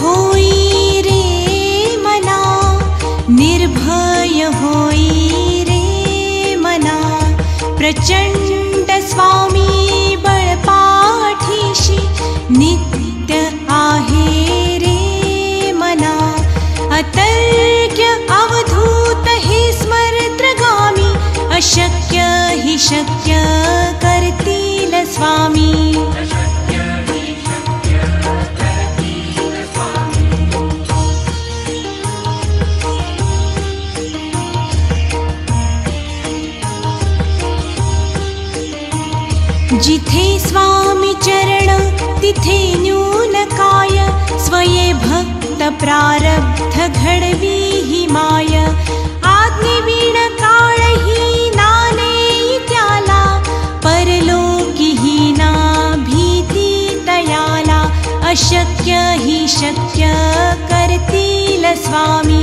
होई रे मना निर्भय होई रे मना प्रचंड स्वामी चरण तिथे न्यून काय स्वये भक्त प्रारब्ध घडवी ही माय। आज्ञेवीण काळ ही नाने त्याला परलोकी ही ना भीती तयाला अशक्य ही शक्य करतील स्वामी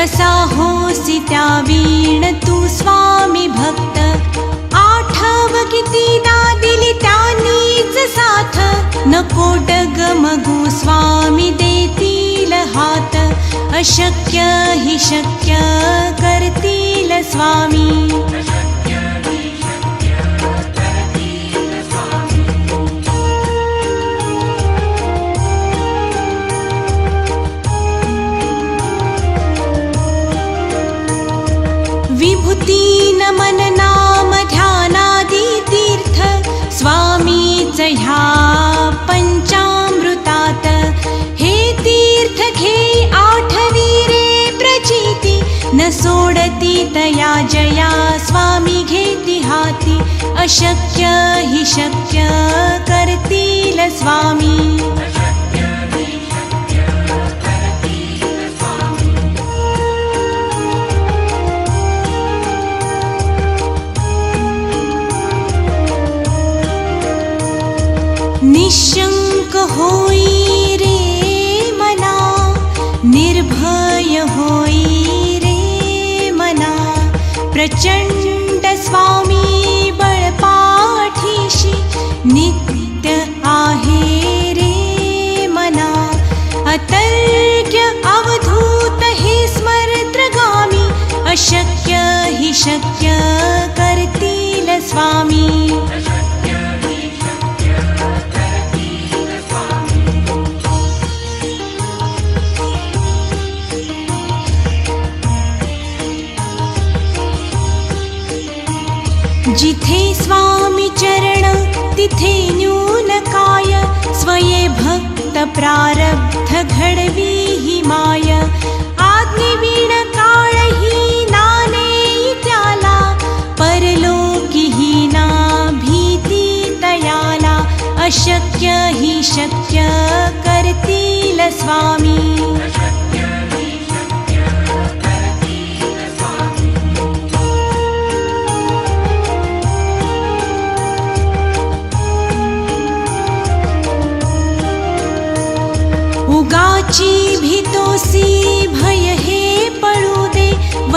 कसा होसी त्या वीण तू स्वामी भक्त? आठव कितीदा दिली त्यांनीच साथ. नको डगमगू स्वामी देतील हात. अशक्य हि शक्य करतील स्वामी. दीन मन नाम ध्यानादी तीर्थ स्वामी ह्या पंचामृतात। हे तीर्थ घे आठवी रे प्रचिती न सोडती तया जया स्वामी घेती हाती। अशक्य हि शक्य करतील स्वामी। प्रचंड स्वामी बळपाठीशी नित्य आहे रे मना। अतर्क्य अवधूत हे स्मरत्रगामी अशक्य हि शक्य करतील स्वामी चरण तिथे न्यून काय स्वये भक्त प्रारब्ध घडवी ही माय। आज्ञेवीण काळ ही नाने त्याला परलोकी ही ना भीती तयाला अशक्य ही शक्य करतील स्वामी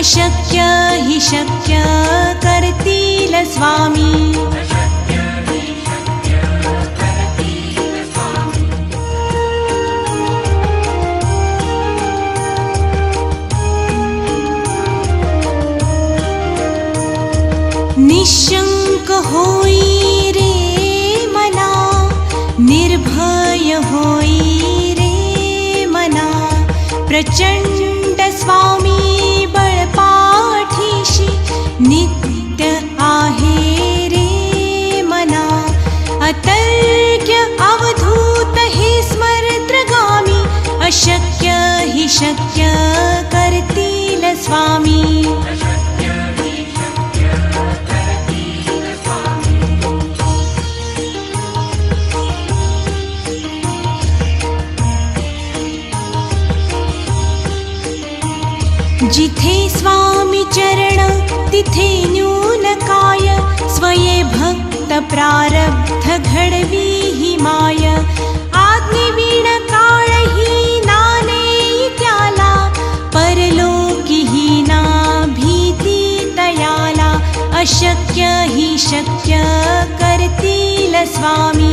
अशक्य हि शक्य करतील स्वामी। निशंक होई रे मना निर्भय होई रे मना प्रचंड चरण तिथे न्यून काय स्वये भक्त प्रारब्ध घडवी ही माय। आज्ञेवीण काळ ही नाने त्याला परलोकी ही ना भीती तयाला। अशक्य ही शक्य करतील स्वामी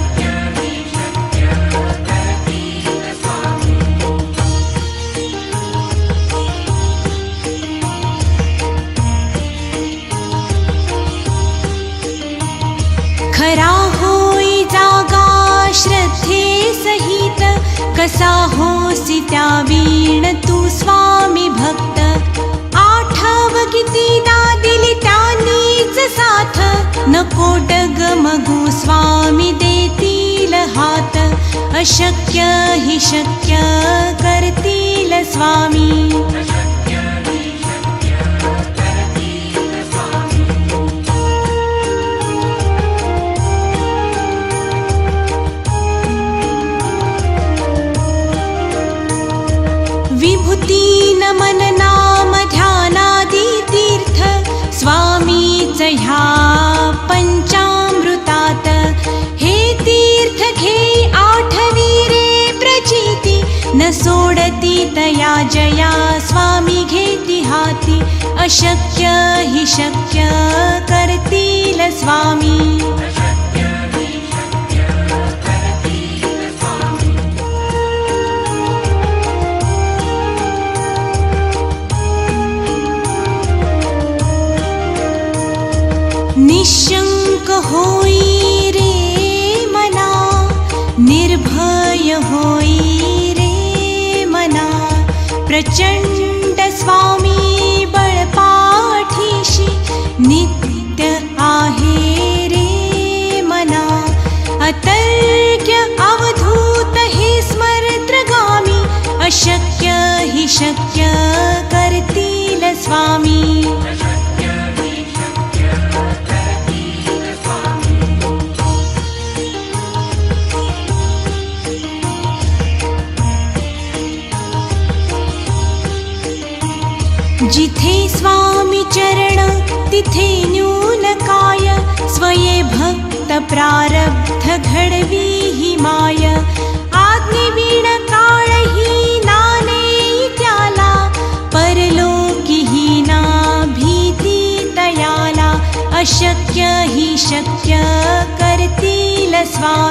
कसा होसी त्या वीण तू स्वामी भक्त? आठव कितीदा दिली त्यांनीच साथ. नको डगमगू स्वामी देतील हात. अशक्य हि शक्य करतील स्वामी. ह्या पंचामृतात। हे तीर्थ घे आठवी रे प्रचिती न सोडती तया जया स्वामी घेती हाती। अशक्य हि शक्य करतील स्वामी निशङ्क होइ रे मना निर्भय होइ रे मना प्रचण्ड स्वामी चरण तिथे न्यून काय स्वये भक्त प्रारब्ध घडवी हि माय। आज्ञेवीण काळ ही नाने त्याला परलोकी ही ना भीती तयाला अशक्य हि शक्य करतील स्वामी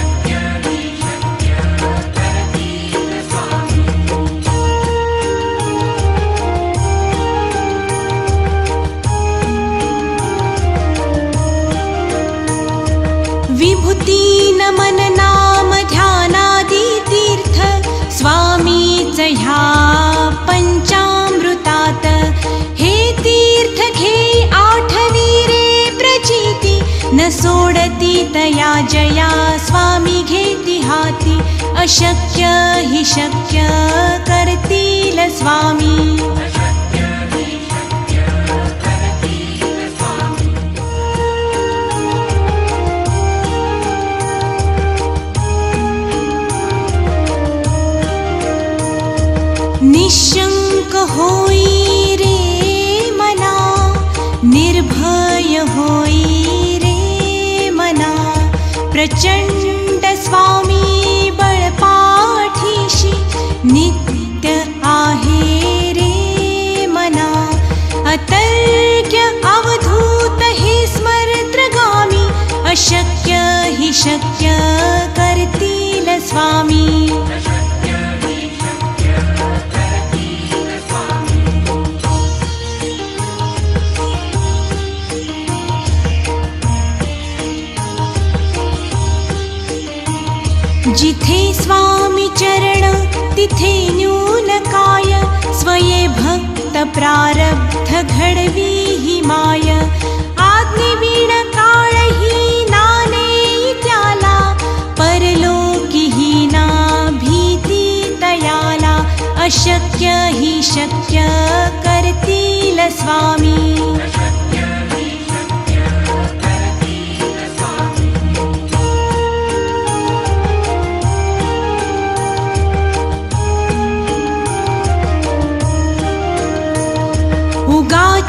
दया जया स्वामी घेती हाती. अशक्य हि शक्य करतील स्वामी. प्रचण्ड स्वामी बळपाठीशी नित्य आहे रे मना। अतर्क्य अवधूत हे स्मरत्रगामी अशक्य हि शक्य करतील स्वामी जिथे स्वामी चरण तिथे न्यून काय स्वये भक्त प्रारब्ध घडवी हि माय। आज्ञेवीण काळ ही नाने त्याला परलोकी ही ना भीती तयाला अशक्य हि शक्य करतील स्वामी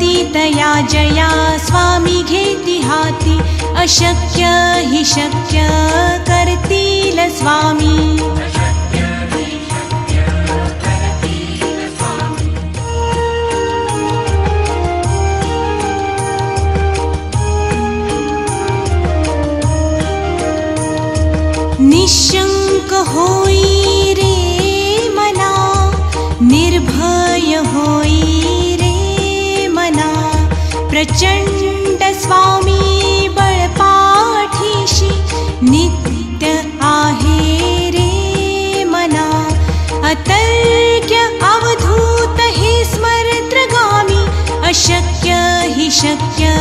तया जया स्वामी घेती हाती। अशक्य हि शक्य करतील स्वामी। निशंक होई प्रचंड स्वामी बळपाठीशी नित्य आहे रे मना। अतर्क्य अवधूत हे स्मरत्रगामी अशक्य हि शक्य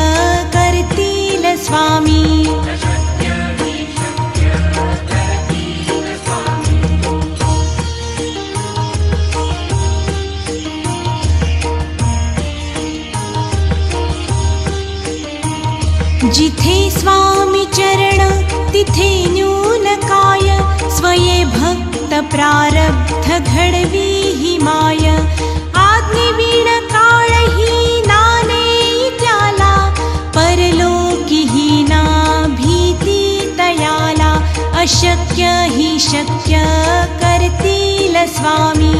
तिथे न्यूनकाय स्वये भक्तप्रारब्धघी माय आग्निकाळहीनानैत्यालोकिहीना भीति तयाला अशक्य हि शक्य कर्ति स्वामी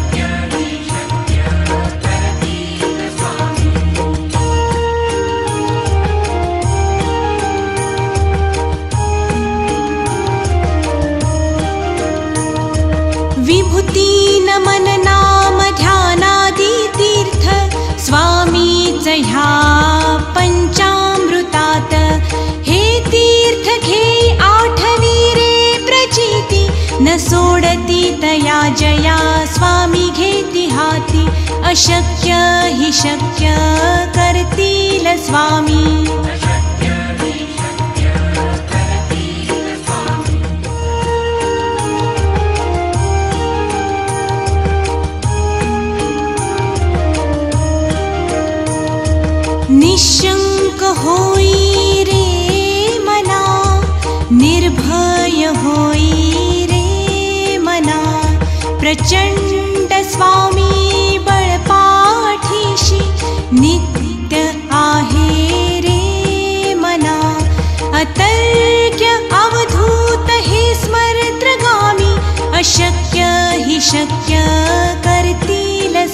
जया स्वामी घेती हाथी अशक्य ही शक्य करतील स्वामी।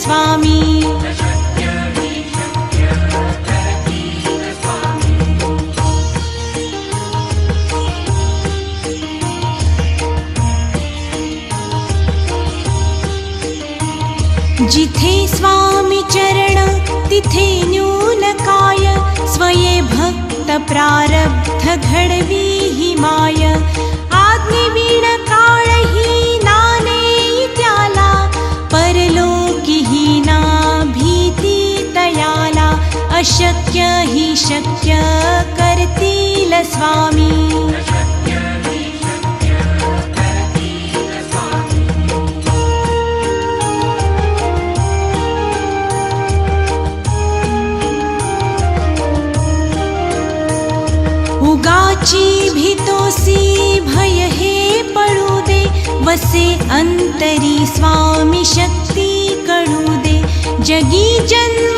स्वामी। जिथे स्वामी चरण तिथे न्यून काय स्वये भक्त प्रारब्ध घडवी ही माय। आज्ञेवीण काळही अशक्य ही शक्य करतील स्वामी. उगाची भीतोसी भय हे पडू दे वसे अंतरी स्वामी शक्ती कळू दे. जगी जन्म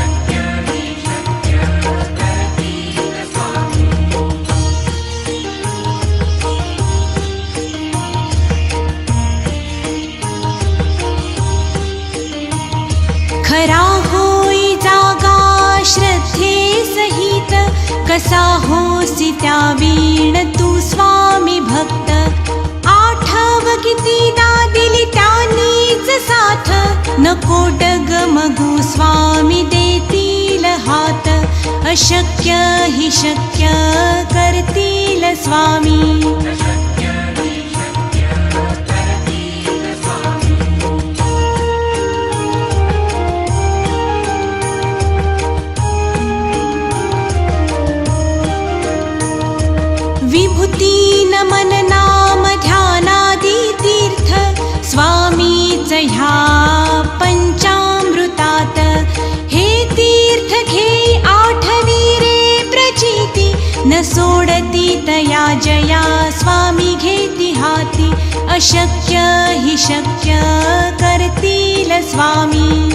कसा होसी त्या वीण तू स्वामी भक्त? आठव किती दिली त्यानीच साथ? नको डगमगू स्वामी देतील हात. अशक्य ही शक्य करतील स्वामी. सोडती तया जया स्वामी घेती हाती. अशक्य हि शक्य करतील स्वामी.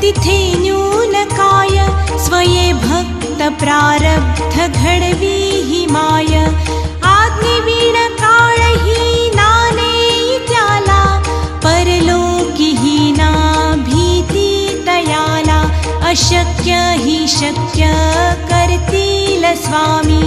तिथे न्यूनकाय स्वये भक्तप्रारब्धघीहि माय आदिवीणकालहीना नीत्याना परलोकिहीना भीतितयाना अशक्य हि शक्य कर्ति स्वामी।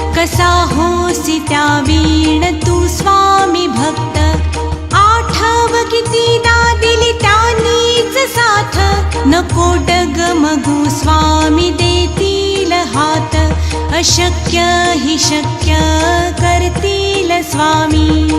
कसा होसी त्या वीण तू स्वामी भक्त? आठव कितीदा दिली त्यानीच साथ? नको डगमगू स्वामी देतील हात. अशक्य हि शक्य करतील स्वामी.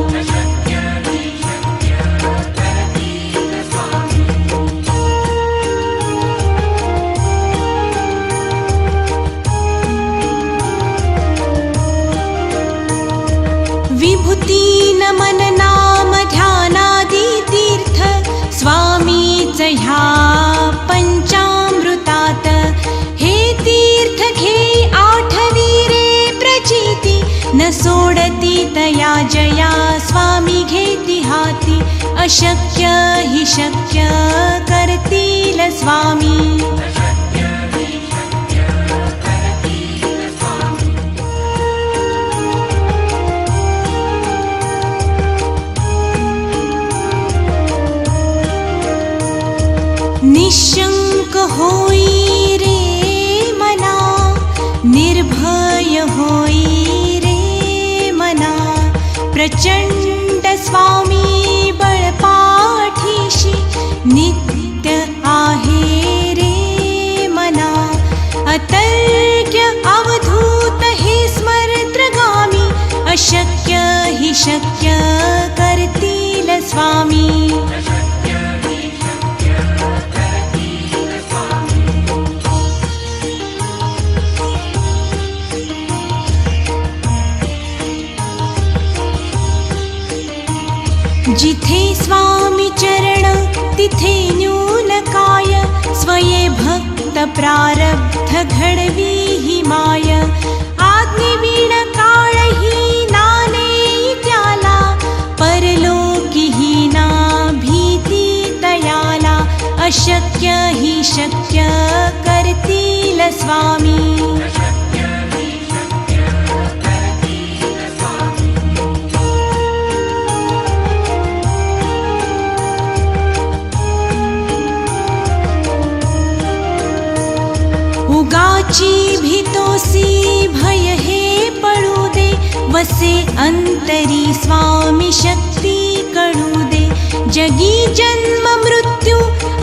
जया स्वामी घेती हाती अशक्य ही शक्य करतील स्वामी. स्वामी जिथे स्वामी चरण तिथे न्यून काय स्वये भक्त प्रारब्ध घडवी हि माय। आज्ञेवीण अशक्य हि शक्य करतील स्वामी। उगाची भीतोसी भय हे पडू दे वसे अंतरी स्वामी शक्ती कळू दे। जगी जन्म मृत्यू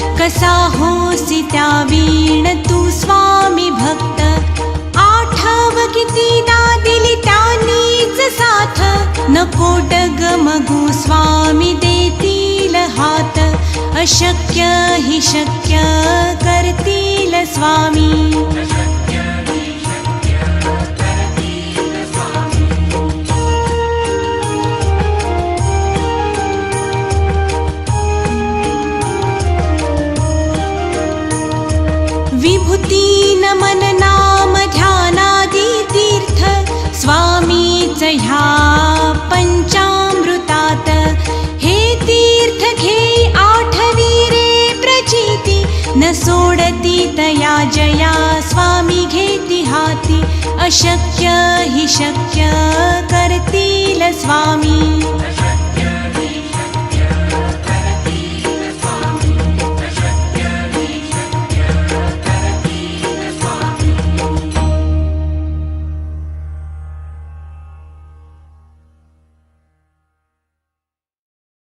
कसा होसी त्या वीण तू स्वामी भक्त? आठव कितीदा दिली त्यानीच साथ? नको डगमगू स्वामी देतील हात. अशक्य हि शक्य करतील स्वामी. सोडती तया जया स्वामी घेती हाती अशक्य हि शक्य करतील स्वामी